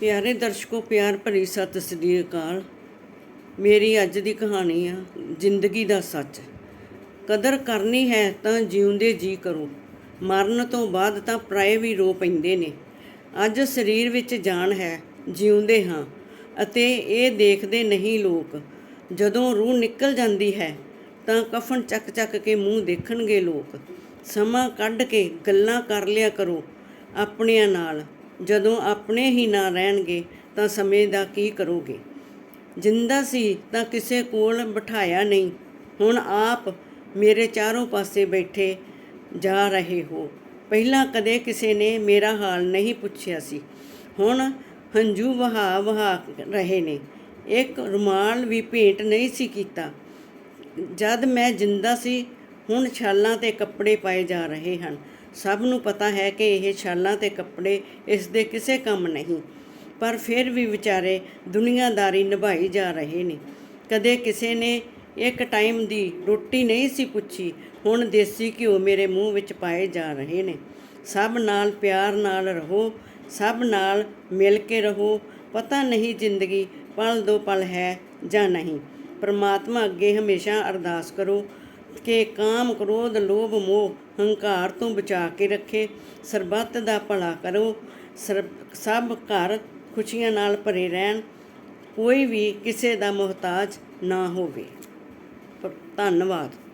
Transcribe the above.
ਪਿਆਰੇ ਦਰਸ਼ਕੋ, ਪਿਆਰ ਭਰੀ ਸਤਿ ਸ੍ਰੀ ਅਕਾਲ। ਮੇਰੀ ਅੱਜ ਦੀ ਕਹਾਣੀ ਆ, ਜ਼ਿੰਦਗੀ ਦਾ ਸੱਚ। ਕਦਰ ਕਰਨੀ ਹੈ ਤਾਂ ਜਿਉਂਦੇ ਜੀ ਕਰੋ, ਮਰਨ ਤੋਂ ਬਾਅਦ ਤਾਂ ਪਰਾਏ ਵੀ ਰੋ ਪੈਂਦੇ ਨੇ। ਅੱਜ ਸਰੀਰ ਵਿੱਚ ਜਾਨ ਹੈ, ਜਿਉਂਦੇ ਹਾਂ, ਅਤੇ ਇਹ ਦੇਖਦੇ ਨਹੀਂ ਲੋਕ। ਜਦੋਂ ਰੂਹ ਨਿਕਲ ਜਾਂਦੀ ਹੈ, ਤਾਂ ਕਫਨ ਚੱਕ ਚੱਕ ਕੇ ਮੂੰਹ ਦੇਖਣਗੇ ਲੋਕ। ਸਮਾਂ ਕੱਢ ਕੇ ਗੱਲਾਂ ਕਰ ਲਿਆ ਕਰੋ, ਆਪਣਿਆਂ ਨਾਲ। ਜਦੋਂ ਆਪਣੇ ਹੀ ਨਾ ਰਹਿਣਗੇ ਤਾਂ ਸਮੇਂ ਦਾ ਕੀ ਕਰੋਗੇ? ਜਿੰਦਾ ਸੀ ਤਾਂ ਕਿਸੇ ਕੋਲ ਬਿਠਾਇਆ ਨਹੀਂ। ਹੁਣ ਆਪ ਮੇਰੇ ਚਾਰੋਂ ਪਾਸੇ ਬੈਠੇ ਜਾ ਰਹੇ ਹੋ। ਪਹਿਲਾਂ ਕਦੇ ਕਿਸੇ ਨੇ ਮੇਰਾ ਹਾਲ ਨਹੀਂ ਪੁੱਛਿਆ ਸੀ। ਹੁਣ ਹੰਝੂ ਵਹਾ ਵਹਾ ਰਹੇ ਨੇ। ਇੱਕ ਰੁਮਾਲ ਵੀ ਭੇਂਟ ਨਹੀਂ ਸੀ ਕੀਤਾ। ਜਦ ਮੈਂ ਜਿੰਦਾ ਸੀ ਹੁਣ ਛਾਲਾਂ ਤੇ ਕੱਪੜੇ ਪਾਏ ਜਾ ਰਹੇ ਹਨ। ਸਭ ਨੂੰ ਪਤਾ ਹੈ ਕਿ ਇਹ ਛਾਲਾਂ ਤੇ ਕੱਪੜੇ ਇਸ ਦੇ ਕਿਸੇ ਕੰਮ ਨਹੀਂ। ਪਰ ਫਿਰ ਵੀ ਵਿਚਾਰੇ ਦੁਨੀਆਦਾਰੀ ਨਿਭਾਈ ਜਾ ਰਹੇ ਨੇ। ਕਦੇ ਕਿਸੇ ਨੇ ਇੱਕ ਟਾਈਮ ਦੀ ਰੋਟੀ ਨਹੀਂ ਸੀ ਪੁੱਛੀ, ਹੁਣ ਦੇਸੀ ਘਿਓ ਮੇਰੇ ਮੂੰਹ ਵਿੱਚ ਪਾਏ ਜਾ ਰਹੇ ਨੇ। ਸਭ ਨਾਲ ਪਿਆਰ ਨਾਲ ਰਹੋ, ਸਭ ਨਾਲ ਮਿਲ ਕੇ ਰਹੋ, ਪਤਾ ਨਹੀਂ ਜ਼ਿੰਦਗੀ ਪਲ ਦੋ ਪਲ ਹੈ ਜਾਂ ਨਹੀਂ। ਪਰਮਾਤਮਾ ਅੱਗੇ ਹਮੇਸ਼ਾ ਅਰਦਾਸ ਕਰੋ ਕਿ ਕਾਮ, ਕ੍ਰੋਧ, ਲੋਭ, ਮੋਹ ਹੰਕਾਰ ਤੋਂ ਬਚਾ ਕੇ ਰੱਖੇ। ਸਰਬੱਤ ਦਾ ਭਲਾ ਕਰੋ। ਸਰਬ- ਸਭ ਘਰ ਖੁਸ਼ੀਆਂ ਨਾਲ ਭਰੇ ਰਹਿਣ। ਕੋਈ ਵੀ ਕਿਸੇ ਦਾ ਮੁਹਤਾਜ ਨਾ ਹੋਵੇ। ਧੰਨਵਾਦ।